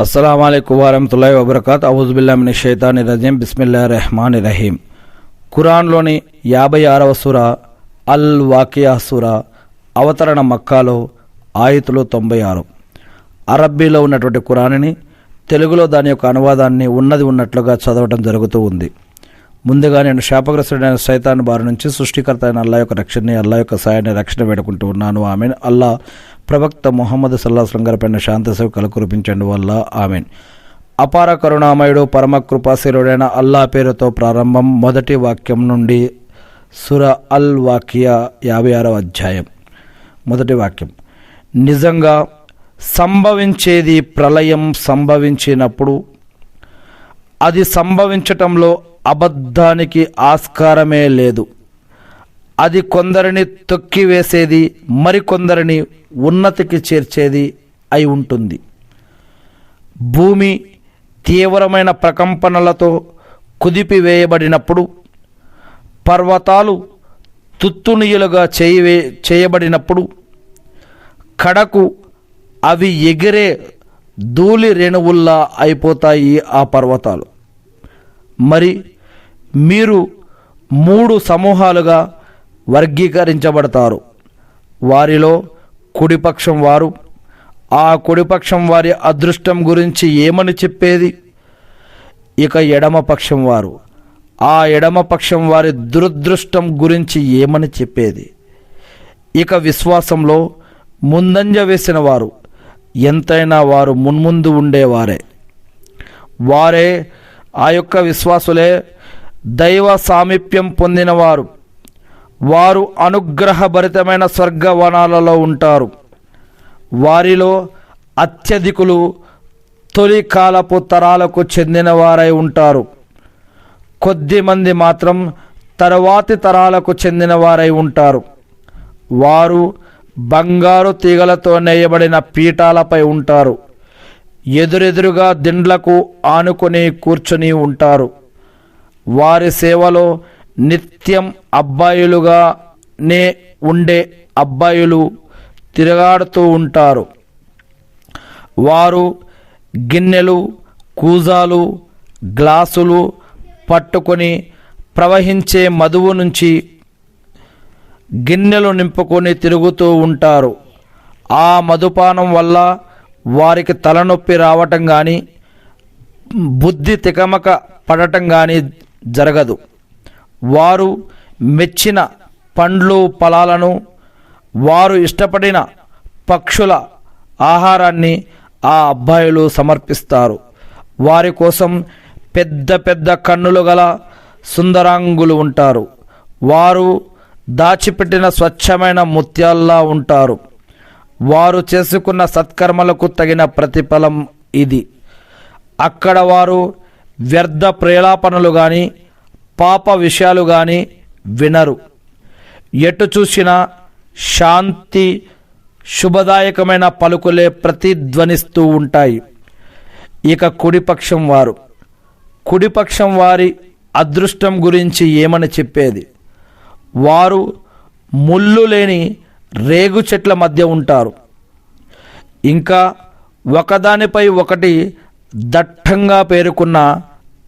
అస్సలం అయికు వరహతుల్లా వబర్కాత్ అవుజుబిల్లామిని షైతాని రజీం బిస్మిల్లా రెహమాన్ రహీం ఖురాన్లోని యాభై ఆరవ సుర అల్ వాకియా సుర అవతరణ మక్కాలో ఆయుతులు తొంభై ఆరు. అరబ్బీలో ఉన్నటువంటి ఖురాన్ని తెలుగులో దాని యొక్క అనువాదాన్ని ఉన్నది ఉన్నట్లుగా చదవటం జరుగుతూ ఉంది. ముందుగా నేను శాపగ్రస్తుడైన సైతాన్ బారి నుంచి సృష్టికర్త అయిన అల్లా యొక్క రక్షణని అల్లా యొక్క సాయాన్ని రక్షణ వేడుకుంటూ ఉన్నాను. ఆమె అల్లా ప్రవక్త మొహమ్మద్ సల్లాహం గారిపైన శాంతి సేవకలు కురిపించండి వల్ల ఆమెన్. అపార కరుణామయుడు పరమ కృపాశీరుడైన అల్లా పేరుతో ప్రారంభం మొదటి వాక్యం నుండి సుర అల్ వాకియా యాభై ఆరవ అధ్యాయం. మొదటి వాక్యం. నిజంగా సంభవించేది ప్రళయం సంభవించినప్పుడు అది సంభవించటంలో అబద్ధానికి ఆస్కారమే లేదు. అది కొందరిని తొక్కివేసేది మరికొందరిని ఉన్నతికి చేర్చేది అయి ఉంటుంది. భూమి తీవ్రమైన ప్రకంపనలతో కుదిపివేయబడినప్పుడు పర్వతాలు తుత్తునీయులుగా చేయవే చేయబడినప్పుడు కడకు అవి ఎగిరే ధూళి రేణువుల్లా అయిపోతాయి ఆ పర్వతాలు. మరి మీరు మూడు సమూహాలుగా వర్గీకరించబడతారు. వారిలో కుడిపక్షం వారు. ఆ కుడిపక్షం వారి అదృష్టం గురించి ఏమని చెప్పేది? ఇక ఎడమపక్షం వారు. ఆ ఎడమపక్షం వారి దురదృష్టం గురించి ఏమని చెప్పేది? ఇక విశ్వాసంలో ముందంజ వేసిన వారు. ఎంతైనా వారు మున్ముందు ఉండేవారే. వారే ఆ యొక్క విశ్వాసులే దైవ సామీప్యం పొందినవారు వారు అనుగ్రహభరితమైన స్వర్గవనాలలో ఉంటారు. వారిలో అత్యధికులు తొలి కాలపు తరాలకు చెందినవారై ఉంటారు. కొద్దిమంది మాత్రం తరువాతి తరాలకు చెందినవారై ఉంటారు. వారు బంగారు తీగలతో నేయబడిన పీఠాలపై ఉంటారు. ఎదురెదురుగా దిండ్లకు ఆనుకొని కూర్చుని ఉంటారు. వారి సేవలో నిత్యం అబ్బాయిలుగానే ఉండే అబ్బాయిలు తిరగాడుతూ ఉంటారు. వారు గిన్నెలు కూజాలు గ్లాసులు పట్టుకొని ప్రవహించే మధువు నుంచి గిన్నెలు నింపుకొని తిరుగుతూ ఉంటారు. ఆ మధుపానం వల్ల వారికి తలనొప్పి రావటం కానీ బుద్ధి తికమక పడటం కానీ జరగదు. వారు మెచ్చిన పండ్లు ఫలాలను వారు ఇష్టపడిన పక్షుల ఆహారాన్ని ఆ అబ్బాయిలు సమర్పిస్తారు. వారి కోసం పెద్ద పెద్ద కన్నులు గల సుందరాంగులు ఉంటారు. వారు దాచిపెట్టిన స్వచ్ఛమైన ముత్యాల్లా ఉంటారు. వారు చేసుకున్న సత్కర్మలకు తగిన ప్రతిఫలం ఇది. అక్కడ వారు వ్యర్థ ప్రేలాపనలు కానీ పాప విషయాలు కానీ వినరు. ఎటు చూసినా శాంతి శుభదాయకమైన పలుకులే ప్రతిధ్వనిస్తూ ఉంటాయి. ఇక కుడిపక్షం వారు. కుడిపక్షం వారి అదృష్టం గురించి ఏమని చెప్పేది? వారు ముళ్ళు లేని రేగు చెట్ల మధ్య ఉంటారు. ఇంకా ఒకదానిపై ఒకటి దట్టంగా పేరుకున్న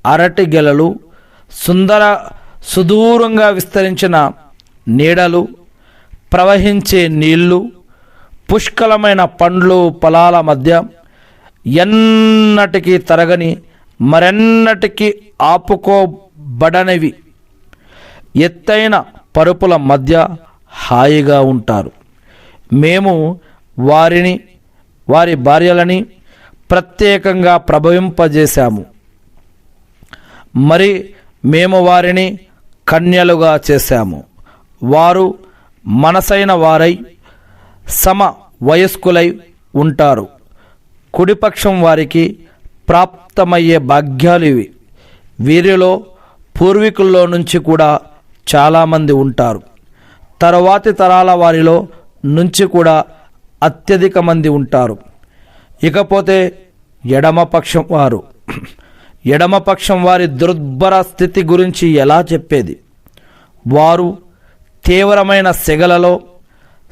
అరటి గెలలు సుందర సుదూరంగా విస్తరించిన నీడలు ప్రవహించే నీళ్ళు పుష్కలమైన పండ్లు పొలాల మధ్య ఎన్నటికీ తరగని మరెన్నటికీ ఆపుకోబడనివి. ఎత్తైన పరుపుల మధ్య హాయిగా ఉంటారు. మేము వారిని వారి భార్యలని ప్రత్యేకంగా ప్రభవింపజేశాము. మరి మేము వారిని కన్యలుగా చేశాము. వారు మనసైన వారై సమ వయస్కులై ఉంటారు. కుడిపక్షం వారికి ప్రాప్తమయ్యే భాగ్యాలు ఇవి. వీరిలో పూర్వీకుల్లో నుంచి కూడా చాలామంది ఉంటారు. తరువాతి తరాల వారిలో నుంచి కూడా అత్యధిక మంది ఉంటారు. ఇకపోతే ఎడమపక్షం వారు. ఎడమపక్షం వారి దుర్భర స్థితి గురించి ఎలా చెప్పేది? వారు తీవ్రమైన సెగలలో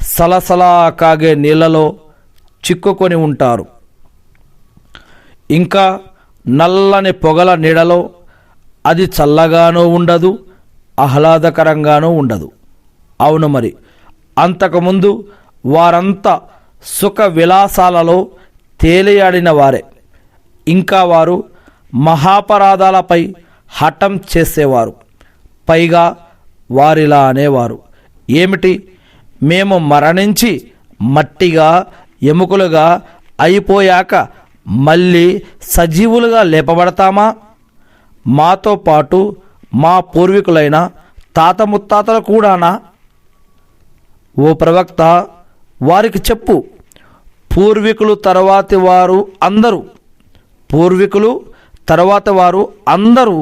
సలసలా కాగే నీళ్ళలో చిక్కుకొని ఉంటారు. ఇంకా నల్లని పొగల నీడలో అది చల్లగానూ ఉండదు ఆహ్లాదకరంగానూ ఉండదు. అవును మరి అంతకుముందు వారంతా సుఖ విలాసాలలో తేలియాడిన వారే. ఇంకా వారు మహాపరాధాలపై హఠం చేసేవారు. పైగా వారిలా అనేవారు. ఏమిటి? మేము మరణించి మట్టిగా ఎముకలుగా అయిపోయాక మళ్ళీ సజీవులుగా లేపబడతామా? మాతో పాటు మా పూర్వీకులైన తాత ముత్తాతలు కూడానా? ఓ ప్రవక్త వారికి చెప్పు. పూర్వీకులు తర్వాతి వారు అందరూ. పూర్వీకులు తర్వాత వారు అందరూ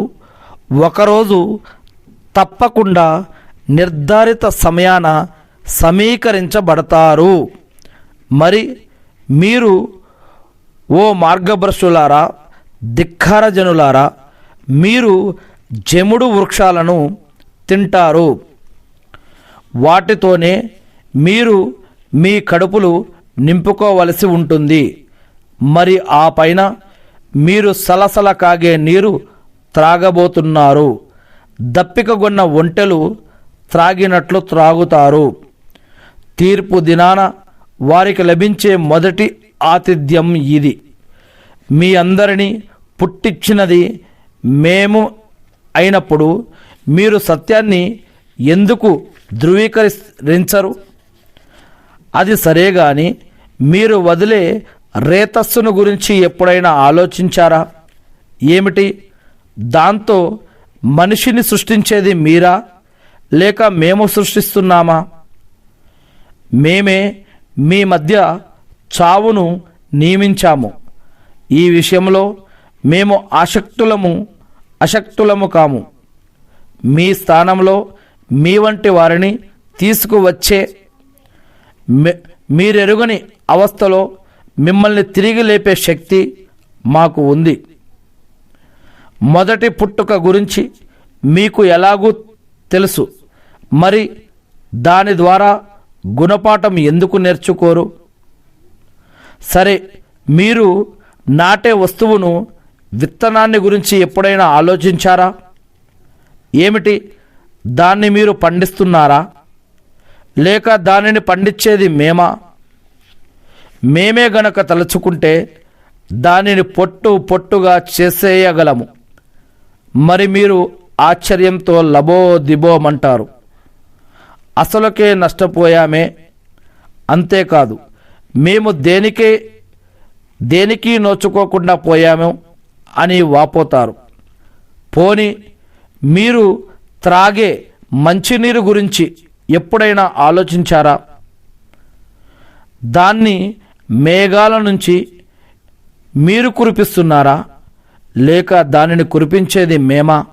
ఒకరోజు తప్పకుండా నిర్ధారిత సమయాన సమీకరించబడతారు. మరి మీరు ఓ మార్గభ్రష్టులారా ధిక్కారజనులారా మీరు జముడు వృక్షాలను తింటారు. వాటితోనే మీరు మీ కడుపులు నింపుకోవలసి ఉంటుంది. మరి ఆ పైన మీరు సలసల కాగే నీరు త్రాగబోతున్నారు. దప్పికగొన్న ఒంటెలు త్రాగినట్లు త్రాగుతారు. తీర్పు దినాన వారికి లభించే మొదటి ఆతిథ్యం ఇది. మీ అందరినీ పుట్టించినది మేము అయినప్పుడు మీరు సత్యాన్ని ఎందుకు ధృవీకరించరు అది సరే కానీ మీరు వదిలే రేతస్సును గురించి ఎప్పుడైనా ఆలోచించారా? ఏమిటి? దాంతో మనిషిని సృష్టించేది మీరా? లేక మేము సృష్టిస్తున్నామా? మేమే మీ మధ్య చావును నియమించాము. ఈ విషయంలో మేము ఆసక్తులము అశక్తులము కాము. మీ స్థానంలో మీ వంటి వారిని తీసుకువచ్చే మీరెరుగని అవస్థలో మిమ్మల్ని తిరిగి లేపే శక్తి మాకు ఉంది. మొదటి పుట్టుక గురించి మీకు ఎలాగూ తెలుసు. మరి దాని ద్వారా గుణపాఠం ఎందుకు నేర్చుకోరు? సరే మీరు నాటే వస్తువును విత్తనాన్ని గురించి ఎప్పుడైనా ఆలోచించారా? ఏమిటి దాన్ని మీరు పండిస్తున్నారా? లేక దానిని పండించేది మేమా? మేమే గనక తలుచుకుంటే దానిని పొట్టు పొట్టుగా చేసేయగలము. మరి మీరు ఆశ్చర్యంతో లబో దిబోమంటారు అసలుకే నష్టపోయామే. అంతేకాదు మేము దేనికే దేనికి నోచుకోకుండా పోయాము అని వాపోతారు. పోని మీరు త్రాగే మంచినీరు గురించి ఎప్పుడైనా ఆలోచించారా? దాన్ని మేఘాల నుంచి మీరు కురిపిస్తున్నారా? లేక దానిని కురిపించేది మేమా?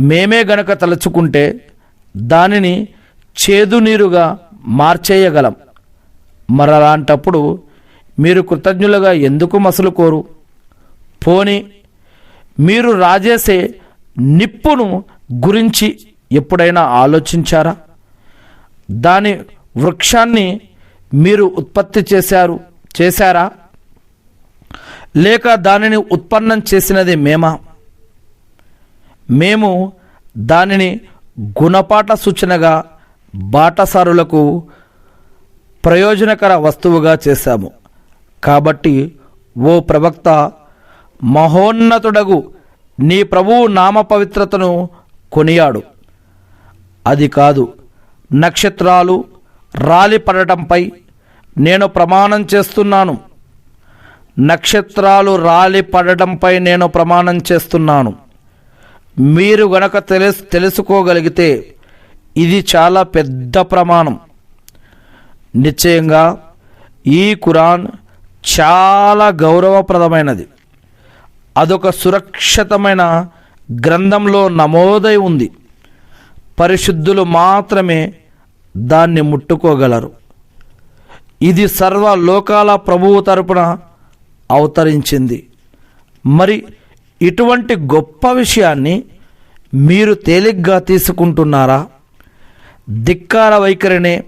మేమే గనక తలుచుకుంటే దానిని చేదు నీరుగా మార్చేయగలం. మరలాంటప్పుడు మీరు కృతజ్ఞులుగా ఎందుకు మసలుకోరు పోని మీరు రాజేసే నిప్పును గురించి ఎప్పుడైనా ఆలోచించారా? దాని వృక్షాన్ని మీరు ఉత్పత్తి చేశారు చేశారా? లేక దానిని ఉత్పన్నం చేసినది మేమా? మేము దానిని గుణపాఠ సూచనగా బాటసారులకు ప్రయోజనకర వస్తువుగా చేశాము. కాబట్టి ఓ ప్రవక్త మహోన్నతుడగు నీ ప్రభువు నామ పవిత్రతను కొనియాడు. అది కాదు నక్షత్రాలు రాలిపడటంపై నేను ప్రమాణం చేస్తున్నాను. నక్షత్రాలు రాలి పడటంపై నేను ప్రమాణం చేస్తున్నాను. మీరు గనక తెలుసు తెలుసుకోగలిగితే ఇది చాలా పెద్ద ప్రమాణం. నిశ్చయంగా ఈ కురాన్ చాలా గౌరవప్రదమైనది. అదొక సురక్షితమైన గ్రంథంలో నమోదై ఉంది. పరిశుద్ధులు మాత్రమే దాన్ని ముట్టుకోగలరు. ఇది సర్వ లోకాల ప్రభువు తరపున అవతరించింది. మరి ఇటువంటి గొప్ప విషయాన్ని మీరు తేలిగ్గా తీసుకుంటున్నారా? ధిక్కార వైఖరినే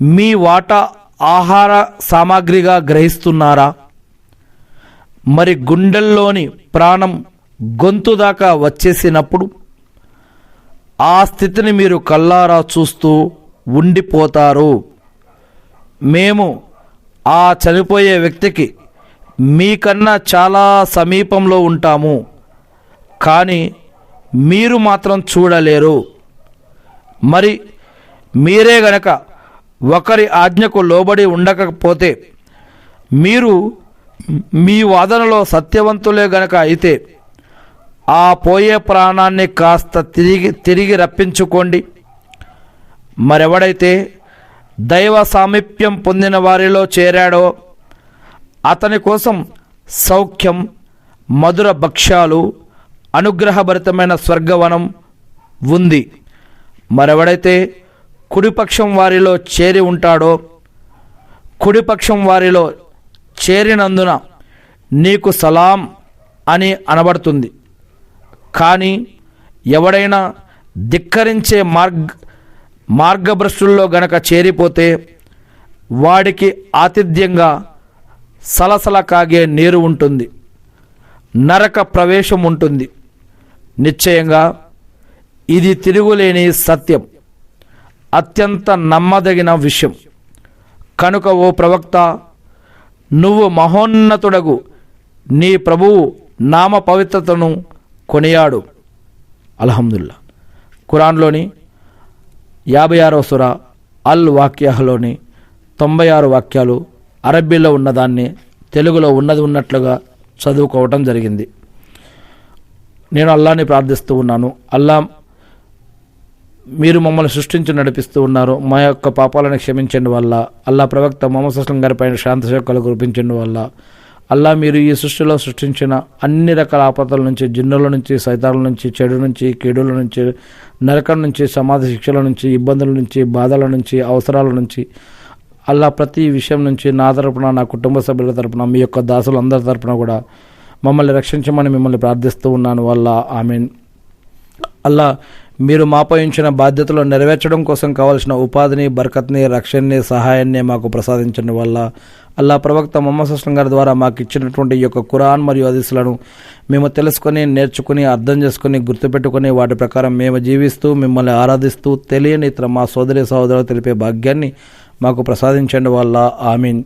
మీ వాటా ఆహార సామాగ్రిగా గ్రహిస్తున్నారా? మరి గుండెల్లోని ప్రాణం గొంతు దాకా వచ్చేసినప్పుడు ఆ స్థితిని మీరు కల్లారా చూస్తూ ఉండిపోతారు. మేము ఆ చనిపోయే వ్యక్తికి మీకన్నా చాలా సమీపంలో ఉంటాము. కానీ మీరు మాత్రం చూడలేరు. మరి మీరే గనక ఒకరి ఆజ్ఞకు లోబడి ఉండకపోతే మీరు మీ వాదనలో సత్యవంతులే గనక అయితే ఆ పోయే ప్రాణాన్ని కాస్త తిరిగి తిరిగి రప్పించుకోండి. మరెవడైతే దైవ సామీప్యం పొందిన వారిలో చేరాడో అతని కోసం సౌఖ్యం మధుర భక్ష్యాలు అనుగ్రహభరితమైన స్వర్గవనం ఉంది. మరెవడైతే కుడిపక్షం వారిలో చేరి ఉంటాడో కుడిపక్షం వారిలో చేరినందున నీకు సలాం అని అనబడుతుంది. కానీ ఎవడైనా ధిక్కరించే మార్గ మార్గభ్రష్టుల్లో గనక చేరిపోతే వాడికి ఆతిథ్యంగా సలసల కాగే నీరు ఉంటుంది నరక ప్రవేశం ఉంటుంది. నిశ్చయంగా ఇది తిరుగులేని సత్యం అత్యంత నమ్మదగిన విషయం. కనుక ఓ ప్రవక్త నువ్వు మహోన్నతుడగు నీ ప్రభువు నామ పవిత్రతను కొనియాడు. అల్హమ్దుల్లా. ఖురాన్లోని యాభై ఆరవ సుర అల్ వాక్యాలోని తొంభై ఆరు వాక్యాలు అరబ్బీలో ఉన్నదాన్ని తెలుగులో ఉన్నది ఉన్నట్లుగా చదువుకోవటం జరిగింది. నేను అల్లాని ప్రార్థిస్తూ ఉన్నాను. అల్లా మీరు మమ్మల్ని సృష్టించి నడిపిస్తూ ఉన్నారు. మా యొక్క పాపాలను క్షమించండి వల్ల. అల్లా ప్రవక్త మొహమ్మద్ సుస్లం గారి పైన శాంతి శోకాలు కురిపించండి వల్ల. అల్లా మీరు ఈ సృష్టిలో సృష్టించిన అన్ని రకాల ఆపదల నుంచి జిన్నుల నుంచి సైతాల నుంచి చెడు నుంచి కీడుల నుంచి నరకం నుంచి సమాధి శిక్షల నుంచి ఇబ్బందుల నుంచి బాధల నుంచి అవసరాల నుంచి అల్లా ప్రతి విషయం నుంచి నా తరపున నా కుటుంబ సభ్యుల తరపున మీ యొక్క దాసులు అందరి తరపున కూడా మమ్మల్ని రక్షించమని మిమ్మల్ని ప్రార్థిస్తూ ఉన్నాను. వల్ల ఆమెన్. అల్లా మీరు మాపై ఉంచిన బాధ్యతలు నెరవేర్చడం కోసం కావలసిన ఉపాధిని బరకత్ని రక్షణని సహాయాన్ని మాకు ప్రసాదించండి. వల్ల అల్లా ప్రవక్త మొహమ్మద్ అస్లం గారి ద్వారా మాకు ఇచ్చినటువంటి ఈ యొక్క ఖురాన్ మరియు హదీసులను మేము తెలుసుకొని నేర్చుకుని అర్థం చేసుకుని గుర్తుపెట్టుకుని వాటి ప్రకారం మేము జీవిస్తూ మిమ్మల్ని ఆరాధిస్తూ తెలియని ఇతర మా సోదరి సహోదరులు తెలిపే భాగ్యాన్ని మాకు ప్రసాదించండి. వల్ల ఆమీన్.